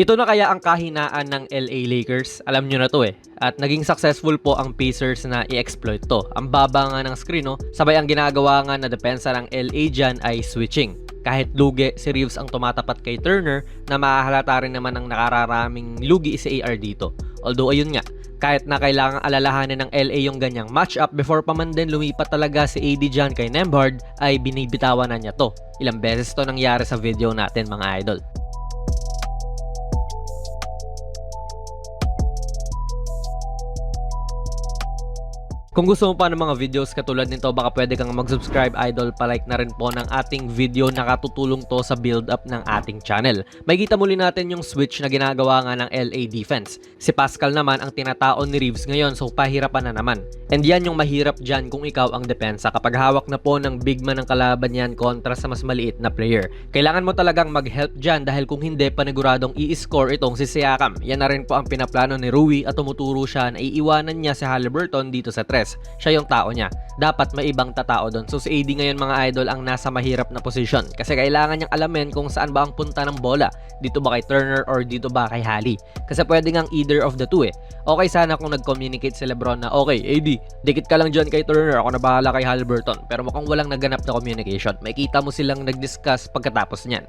Ito na kaya ang kahinaan ng LA Lakers? Alam nyo na to eh. At naging successful po ang Pacers na i-exploit to. Ang baba nga ng screen, no? sabay ang ginagawa nga na depensa ng LA dyan ay switching. Kahit lugi, si Reeves ang tumatapat kay Turner na mahahalata rin naman ang nakararaming lugi si AR dito. Although ayun nga, kahit na kailangang alalahanin ng LA yung ganyang matchup before pa man din lumipat talaga si AD dyan kay Nembhard ay binibitawan na niya to. Ilang beses to nangyari sa video natin mga idol. Kung gusto mo pa ng mga videos katulad nito, baka pwede kang mag-subscribe idol, palike na rin po ng ating video na katutulong to sa build up ng ating channel. May kita muli natin yung switch na ginagawa nga ng LA defense. Si Pascal naman ang tinataon ni Reeves ngayon so pahirapan na naman. And yan yung mahirap dyan kung ikaw ang depensa kapag hawak na po ng big man ng kalaban yan kontra sa mas maliit na player. Kailangan mo talagang mag-help dyan dahil kung hindi paniguradong i-score itong si Siakam. Yan na rin po ang pinaplano ni Rui at tumuturo siya na iiwanan niya si Halliburton dito sa tres. Siya yung tao niya. Dapat may ibang tatao doon. So si AD ngayon mga idol ang nasa mahirap na posisyon kasi kailangan niyang alamin kung saan ba ang punta ng bola. Dito ba kay Turner or dito ba kay Hali? Kasi pwede ngang either of the two eh. Okay sana kung nag-communicate si Lebron na okay, AD, dikit ka lang dyan kay Turner, ako na bahala kay Halliburton. Pero mukhang walang naganap na communication. Makita mo silang nag-discuss pagkatapos niyan.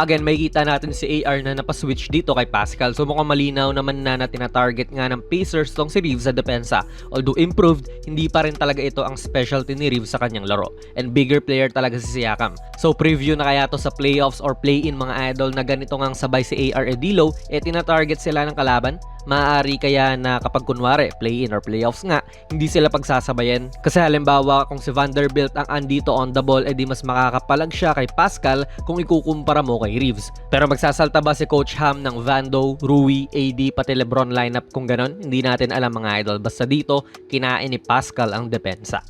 Again, may kita natin si AR na napaswitch dito kay Pascal. So mukhang malinaw naman na na tina-target nga ng Pacers tong si Reeves sa depensa. Although improved, hindi pa rin talaga ito ang specialty ni Reeves sa kanyang laro. And bigger player talaga si Siakam. So preview na kaya to sa playoffs or play-in mga idol na ganito ngang sabay si AR Edilo, eh tina-target sila ng kalaban maaari kaya na kapag kunwari play-in or playoffs nga, hindi sila pagsasabayan. Kasi halimbawa kung si Vanderbilt ang andito on the ball, edi mas makakapalag siya kay Pascal kung ikukumpara mo kay Reeves. Pero magsasalta ba si Coach Ham ng Vando, Rui, AD, pati Lebron lineup kung ganon? Hindi natin alam mga idol. Basta dito, kinain ni Pascal ang depensa.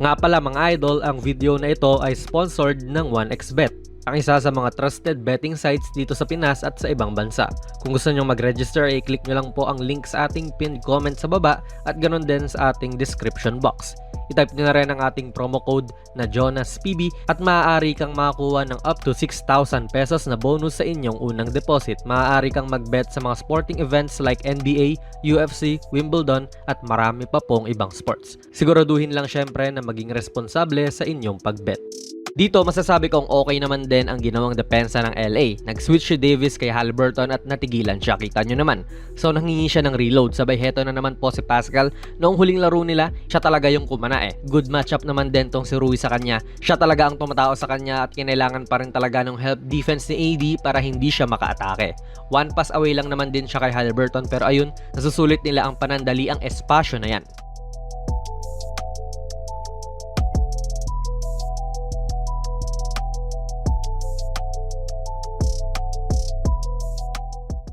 Nga pala mga idol, ang video na ito ay sponsored ng 1xBet, ang isa sa mga trusted betting sites dito sa Pinas at sa ibang bansa. Kung gusto nyo mag-register, ay click nyo lang po ang link sa ating pinned comment sa baba at ganun din sa ating description box. I-type nyo na rin ang ating promo code na JonasPB at maaari kang makakuha ng up to 6,000 pesos na bonus sa inyong unang deposit. Maaari kang mag-bet sa mga sporting events like NBA, UFC, Wimbledon at marami pa pong ibang sports. Siguraduhin lang syempre na maging responsable sa inyong pag-bet. Dito masasabi kong okay naman din ang ginawang depensa ng LA. Nag-switch si Davis kay Halliburton at natigilan siya. Kita nyo naman. So nanghingi siya ng reload. Sabay heto na naman po si Pascal. Noong huling laro nila, siya talaga yung kumana eh. Good matchup naman din tong si Rui sa kanya. Siya talaga ang tumatao sa kanya at kinailangan pa rin talaga ng help defense ni AD para hindi siya makaatake. One pass away lang naman din siya kay Halliburton pero ayun, nasusulit nila ang panandali ang espasyo na yan.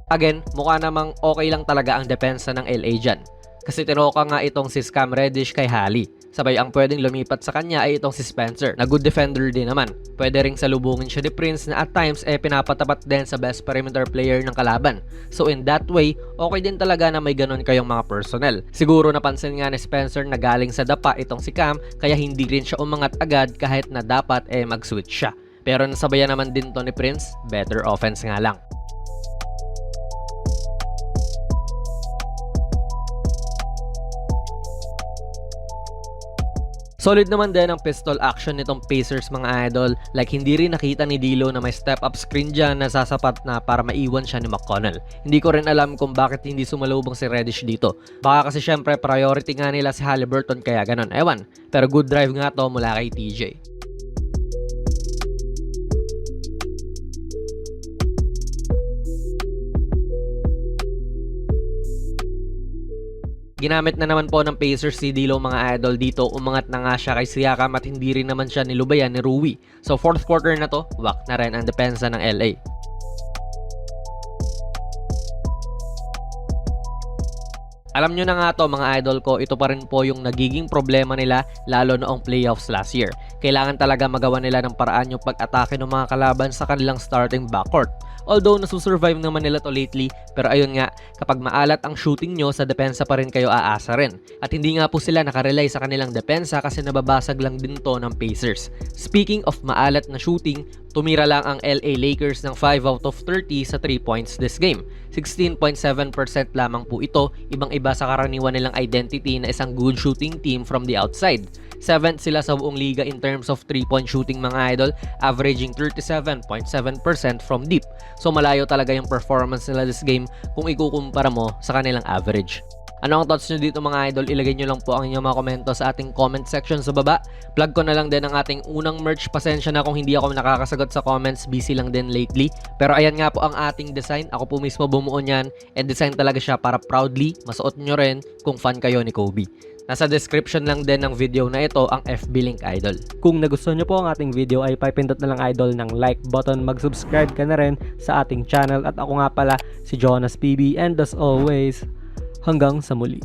Again, mukha namang okay lang talaga ang depensa ng LA dyan. Kasi tinoka nga itong si Scam Reddish kay Hali. Sabay ang pwedeng lumipat sa kanya ay itong si Spencer na good defender din naman. Pwede ring salubungin siya ni Prince na at times eh pinapatapat din sa best perimeter player ng kalaban. So in that way, okay din talaga na may ganon kayong mga personnel. Siguro napansin nga ni Spencer na galing sa dapa itong si Cam kaya hindi rin siya umangat agad kahit na dapat eh mag-switch siya. Pero nasabayan naman din to ni Prince, better offense nga lang. Solid naman din ang pistol action nitong Pacers mga idol. Like hindi rin nakita ni Dilo na may step up screen dyan na sasapat na para maiwan siya ni McConnell. Hindi ko rin alam kung bakit hindi sumalubong si Reddish dito. Baka kasi syempre priority nga nila si Halliburton kaya ganon. Ewan. Pero good drive nga to mula kay TJ. Ginamit na naman po ng Pacers si Dilo mga idol dito. Umangat na nga siya kay Siakam at hindi rin naman siya nilubayan ni Rui. So fourth quarter na to, wak na rin ang depensa ng LA. Alam nyo na nga to mga idol ko, ito pa rin po yung nagiging problema nila lalo noong playoffs last year. kailangan talaga magawa nila ng paraan yung pag-atake ng mga kalaban sa kanilang starting backcourt. Although nasusurvive naman nila to lately, pero ayun nga, kapag maalat ang shooting nyo, sa depensa pa rin kayo aasa rin. At hindi nga po sila nakarely sa kanilang depensa kasi nababasag lang din to ng Pacers. Speaking of maalat na shooting, tumira lang ang LA Lakers ng 5 out of 30 sa 3 points this game. 16.7% lamang po ito, ibang-iba sa karaniwan nilang identity na isang good shooting team from the outside. 7th sila sa buong liga in terms of 3-point shooting mga idol, averaging 37.7% from deep. So malayo talaga yung performance nila this game kung ikukumpara mo sa kanilang average. Ano ang thoughts nyo dito mga idol? Ilagay nyo lang po ang inyong mga komento sa ating comment section sa baba. Plug ko na lang din ang ating unang merch. Pasensya na kung hindi ako nakakasagot sa comments. Busy lang din lately. Pero ayan nga po ang ating design. Ako po mismo bumuo niyan. And design talaga siya para proudly masuot nyo rin kung fan kayo ni Kobe. Nasa description lang din ng video na ito ang FB link idol. Kung nagustuhan nyo po ang ating video ay papindot na lang idol ng like button, mag-subscribe ka na rin sa ating channel at ako nga pala si Jonas PB and as always, hanggang sa muli.